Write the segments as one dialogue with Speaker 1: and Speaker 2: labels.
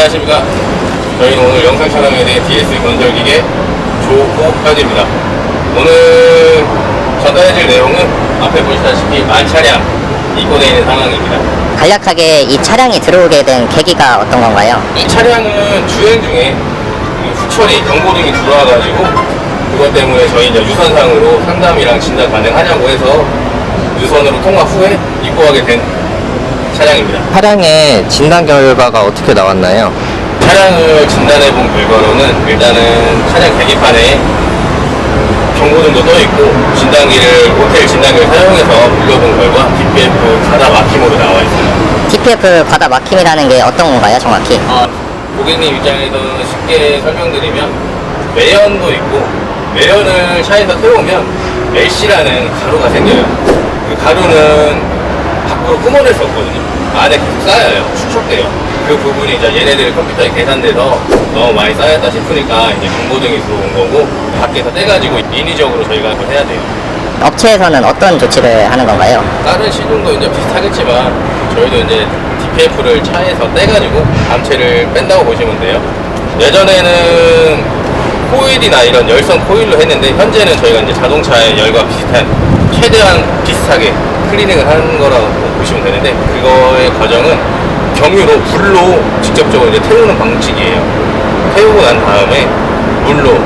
Speaker 1: 안녕하십니까. 저희는 오늘 영상 촬영에 대해 DS 건설기계 조호까지입니다. 오늘 전달해줄 내용은 앞에 보시다시피 만 차량 입고되어 있는 상황입니다.
Speaker 2: 간략하게 이 차량이 들어오게 된 계기가 어떤 건가요?
Speaker 1: 이 차량은 주행 중에 이 후천이 경고등이 들어와가지고 그것 때문에 저희 이제 유선상으로 상담이랑 진단 가능하냐고 해서 유선으로 통화 후에 입고하게 된 차량입니다.
Speaker 3: 차량의 진단 결과가 어떻게 나왔나요?
Speaker 1: 차량을 진단해 본 결과로는 일단은 차량 계기판에 경고등도 떠 있고 진단기를 호텔 진단기를 사용해서 불러본 결과 DPF 가다 막힘으로 나와 있어요.
Speaker 2: TPF 과다 막힘이라는 게 어떤 건가요, 정확히?
Speaker 1: 고객님 입장에서는 쉽게 설명드리면 매연도 있고 매연을 차에서 태우면 LC라는 가루가 생겨요. 그 가루는 밖으로 뿜어낼 수 없거든요. 안에 계속 쌓여요. 축적돼요. 그 부분이 이제 얘네들 컴퓨터에 계산돼서 너무 많이 쌓였다 싶으니까 이제 경고등이 들어온 거고 밖에서 떼가지고 인위적으로 저희가 그걸 해야 돼요.
Speaker 2: 업체에서는 어떤 조치를 하는 건가요?
Speaker 1: 다른 시중도 이제 비슷하겠지만 저희도 이제 DPF를 차에서 떼가지고 암체를 뺀다고 보시면 돼요. 예전에는 코일이나 이런 열선 코일로 했는데 현재는 저희가 이제 자동차의 열과 비슷한 최대한 비슷하게 클리닝을 하는 거라고 보시면 되는데 그거의 과정은 경유로 불로 직접적으로 이제 태우는 방식이에요. 태우고 난 다음에 물로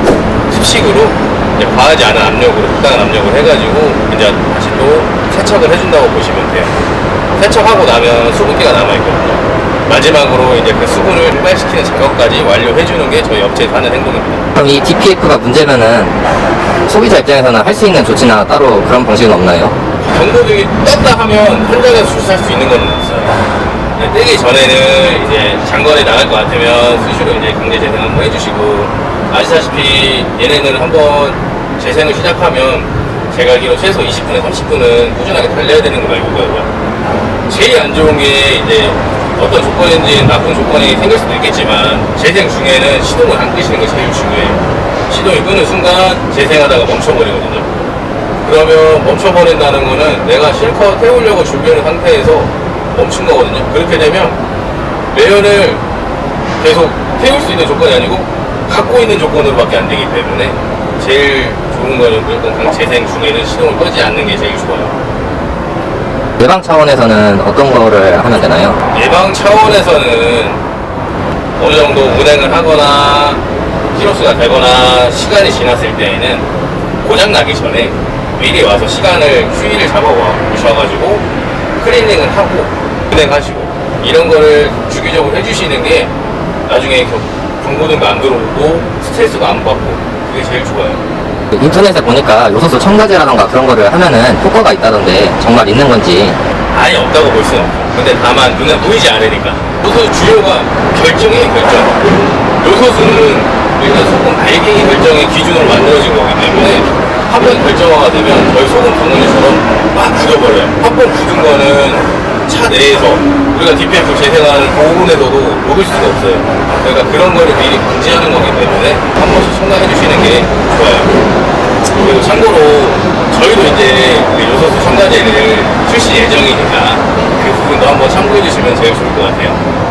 Speaker 1: 습식으로 이제 과하지 않은 압력으로 적당한 압력을 해가지고 이제 다시 또 세척을 해준다고 보시면 돼요. 세척하고 나면 수분기가 남아있거든요. 마지막으로 이제 그 수분을 촉발시키는 작업까지 완료해주는 게 저희 업체에서 하는 행동입니다.
Speaker 3: 그럼 이 DPF가 문제면은 소비자 입장에서는 할 수 있는 조치나 따로 그런 방식은 없나요?
Speaker 1: 경고등이 떴다 하면 현장에서 출시할 수 있는 건 없어요. 네, 떼기 전에는 이제 장거리 나갈 것 같으면 수시로 이제 강제 재생 한번 해주시고 아시다시피 얘네들은 한번 재생을 시작하면 제가 알기로 최소 20분에 30분은 꾸준하게 달려야 되는 걸로 알고 있거든요. 제일 안 좋은 게 이제 어떤 조건인지 나쁜 조건이 생길 수도 있겠지만 재생 중에는 시동을 안 끄시는 게 제일 중요해요. 시동이 끄는 순간 재생하다가 멈춰버리거든요. 그러면 멈춰버린다는 거는 내가 실컷 태우려고 준비하는 상태에서 멈춘 거거든요. 그렇게 되면 매연을 계속 태울 수 있는 조건이 아니고 갖고 있는 조건으로밖에 안 되기 때문에 제일 좋은 거는 무조건 강 재생 중에는 시동을 끄지 않는 게 제일 좋아요.
Speaker 3: 예방 차원에서는 어떤 거를 하면 되나요?
Speaker 1: 예방 차원에서는 어느 정도 운행을 하거나 키로수가 되거나 시간이 지났을 때에는 고장 나기 전에 미리 와서 시간을 휴일을 잡아 오셔가지고 클리닝을 하고 운행하시고 이런 거를 주기적으로 해주시는 게 나중에 겨- 경고등도 안 들어오고 스트레스도 안 받고 그게 제일 좋아요.
Speaker 3: 인터넷에 보니까 요소수 첨가제라던가 그런 거를 하면은 효과가 있다던데 정말 있는 건지.
Speaker 1: 아예 없다고 볼 수는 없고 근데 다만 눈에 보이지 않으니까. 요소수 주요가 결정이에요. 결정 요소수는 일단 소금 알갱이 결정의 기준으로 만들어진 거기 때문에 한 번 결정화가 되면 거의 소금 덩어리처럼 막 굳어버려요. 한 번 굳은 거는 차 내에서 우리가 DPF 재생하는 부분에서도 먹을 수가 없어요. 그러니까 그런 거를 미리 방지하는 거기 때문에 한 번씩 첨가해 주시는 게 좋아요. 그리고 참고로 저희도 이제 그 요소수 첨가제를 출시 예정이니까 그 부분도 한번 참고해 주시면 제일 좋을 것 같아요.